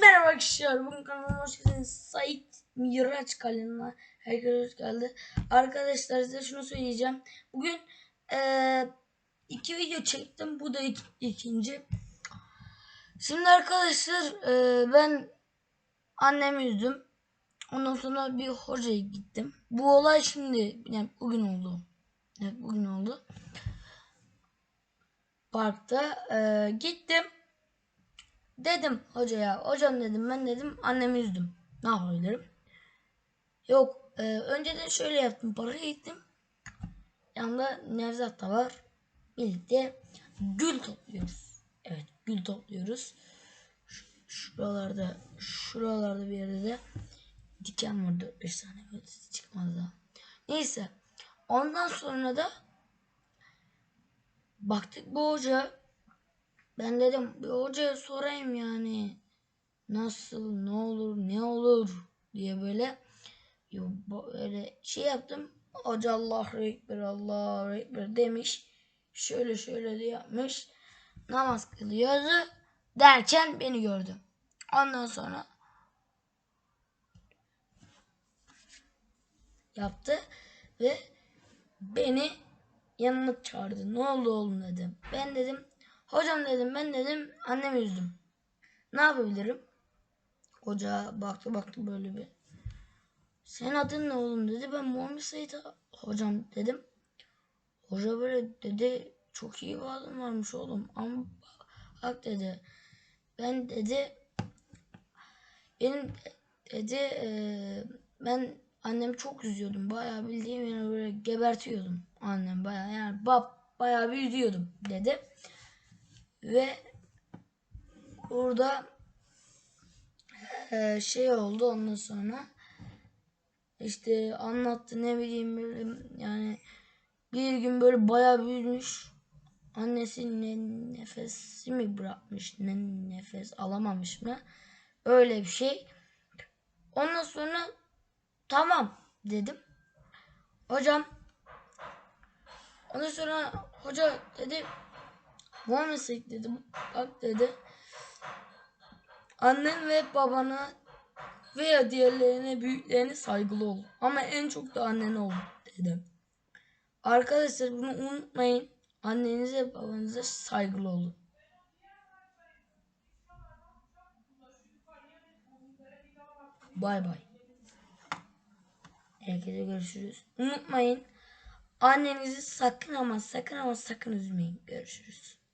Merhaba arkadaşlar, bugün kanalıma hoş geldiniz. Sait Miraç kanalına herkese hoş geldi. Arkadaşlar size şunu söyleyeceğim. Bugün eee, iki video çektim, bu da ik- ikinci. Şimdi arkadaşlar eee, ben annemi üzdüm. Ondan sonra bir hocaya gittim. Bu olay şimdi, yani bugün oldu. Evet bugün oldu. Parkta eee, gittim. Dedim hocaya, hocam dedim ben dedim annemi üzdüm. Ne yapabilirim? Yok, e, önceden şöyle yaptım, parka gittim. Yanında Nevzat da var. Birlikte gül topluyoruz. Evet, gül topluyoruz. Şuralarda, şuralarda bir yerde de diken var 4-5 tane çıkmaz daha. Neyse, ondan sonra da baktık bu hoca ben dedim bir hocaya sorayım yani. Nasıl, ne olur, ne olur diye böyle böyle şey yaptım. Hoca Allahu Ekber, Allahu Ekber demiş. Şöyle şöyle de yapmış. Namaz kılıyordu. Derken beni gördü. Ondan sonra yaptı ve beni yanına çağırdı. Ne oldu oğlum dedim. Ben dedim hocam dedim ben dedim annemi üzdüm. Ne yapabilirim? Hoca baktı baktı böyle bir. Senin adın ne oğlum dedi. Ben Muhammed Sait hocam dedim. Hoca böyle dedi çok iyi bir adam varmış oğlum. Ama bak dedi. Ben dedi benim dedi eee, ben annemi çok üzüyordum. Bayağı bildiğim yani böyle gebertiyordum annem bayağı yani bab bayağı bir üzüyordum dedi. Ve burada eee, şey oldu ondan sonra işte anlattı ne bileyim böyle yani bir gün böyle bayağı büyümüş. Annesi ne nefesi mi bırakmış ne nefes alamamış mı? Öyle bir şey. Ondan sonra tamam dedim. Hocam ondan sonra hoca dedi Muhammed Seyit dedi bak dedi annen ve babana veya diğerlerine büyüklerine saygılı ol. Ama en çok da annene ol dedi. Arkadaşlar bunu unutmayın. Annenize babanıza saygılı olun. Bay bay. Herkese görüşürüz. Unutmayın. Annenizi sakın ama sakın ama sakın üzmeyin. Görüşürüz.